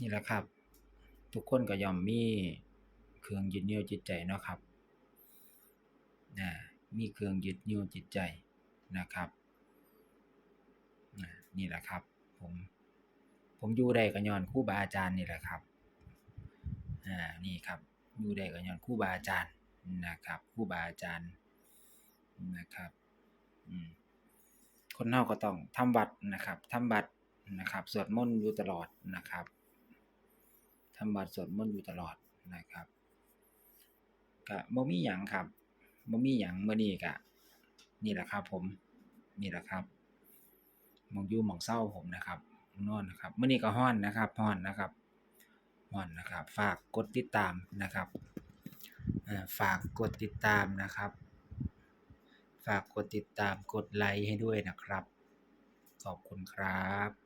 นี่แหละครับ ทุกคนก็ย่อมมีเครื่องยึดเหนี่ยวจิตใจเนาะครับนะมีเครื่องยึดเหนี่ยวจิตใจนะครับนะนี่แหละครับ ผมผมอยู่ได้ก็ย้อนครูบาอาจารย์นี่แหละครับอ่านี่ครับอยู่ได้ก็ย้อนครูบาอาจารย์นะครับครูบาอาจารย์นะครับอืมคนเฮาก็ต้องทำวัดนะครับทำวัดนะครับสวดมนต์อยู่ตลอดนะครับำวัดสวดมนต์อยู่ตลอดนะครับก็บ่มีหยังครับบ่มีหยังเมื้อนี้ก็นี่แหละครับ ผมนี่แหละครับมองยู่มองเช่าผมนะครับนอนนะครับเมื้อนี้ก็ร้อนนะครับร้อนนะครับร้อนนะครับ ฝากกดติดตามนะครับฝากกดติดตามนะครับ ฝากกดติดตามกดไลค์ให้ด้วยนะครับ ขอบคุณครับ